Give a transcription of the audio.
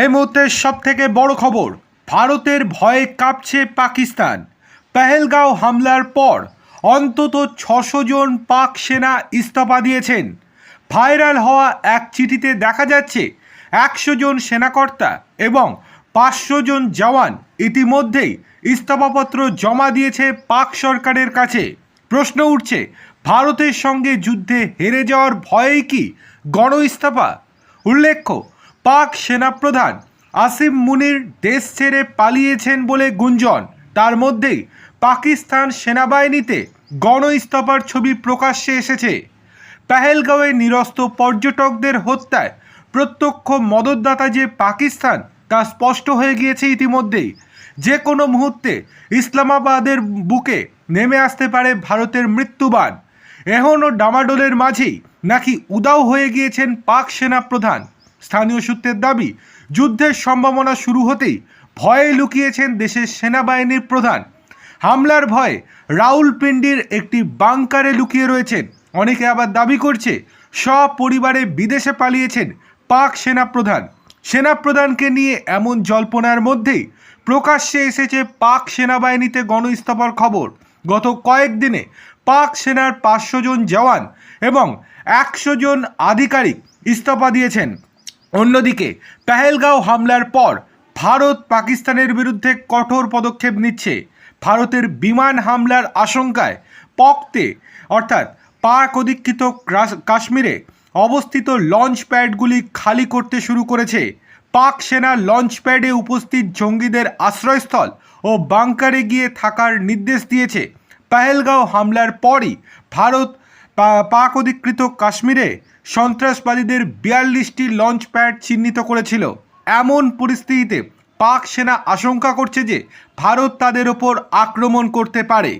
এই মুহূর্তে সব থেকে বড় খবর, ভারতের ভয়ে কাঁপছে পাকিস্তান। পেহেলগাঁও হামলার পর অন্তত ছশো জন পাক সেনা ইস্তফা দিয়েছেন। ভাইরাল হওয়া এক চিঠিতে দেখা যাচ্ছে, একশো জন সেনাকর্তা এবং পাঁচশো জন জওয়ান ইতিমধ্যেই ইস্তফাপত্র জমা দিয়েছে পাক সরকারের কাছে। প্রশ্ন উঠছে, ভারতের সঙ্গে যুদ্ধে হেরে যাওয়ার ভয়েই কি গণ ইস্তফা উল্লেখ্য পাক সেনাপ্রধান আসিম মুনির দেশ ছেড়ে পালিয়েছেন বলে গুঞ্জন। তার মধ্যেই পাকিস্তান সেনাবাহিনীতে গণ ইস্তফার ছবি প্রকাশ্যে এসেছে। পেহেলগাঁওয়ে নিরস্ত পর্যটকদের হত্যায় প্রত্যক্ষ মদতদাতা যে পাকিস্তান, তা স্পষ্ট হয়ে গিয়েছে ইতিমধ্যেই। যে কোনো মুহূর্তে ইসলামাবাদের বুকে নেমে আসতে পারে ভারতের মৃত্যুবান। এখনও ডামাডোলের মাঝেই নাকি উদাও হয়ে গিয়েছেন পাক সেনা প্রধান স্থানীয় সূত্রের দাবি, যুদ্ধের সম্ভাবনা শুরু হতেই ভয়ে লুকিয়েছেন দেশের সেনাবাহিনীর প্রধান। হামলার ভয়ে রাউলপিন্ডির একটি বাংকারে লুকিয়ে রয়েছেন। অনেকে আবার দাবি করছে সপরিবারে বিদেশে পালিয়েছেন পাক সেনাপ্রধান। সেনাপ্রধানকে নিয়ে এমন জল্পনার মধ্যেই প্রকাশ্যে এসেছে পাক সেনাবাহিনীতে গণ ইস্তফার খবর। গত কয়েকদিনে পাক সেনার পাঁচশো জন জওয়ান এবং একশো জন আধিকারিক ইস্তফা দিয়েছেন। অন্যদিকে, পেহেলগাঁও হামলার পর ভারত পাকিস্তানের বিরুদ্ধে কঠোর পদক্ষেপ নিচ্ছে। ভারতের বিমান হামলার আশঙ্কায় পক্তে, অর্থাৎ পাক ক্রাস- কাশ্মীরে অবস্থিত লঞ্চ প্যাডগুলি খালি করতে শুরু করেছে। পাক সেনা লঞ্চ প্যাডে উপস্থিত জঙ্গিদের আশ্রয়স্থল ও বাংকারে গিয়ে থাকার নির্দেশ দিয়েছে। পেহেলগাঁও হামলার পরই ভারত পাক অধিকৃত কাশ্মীরে সন্ত্রাসবাদীদের বিয়াল্লিশটি লঞ্চ প্যাড চিহ্নিত করেছিল। এমন পরিস্থিতিতে পাক সেনা আশঙ্কা করছে যে ভারত তাদের ওপর আক্রমণ করতে পারে।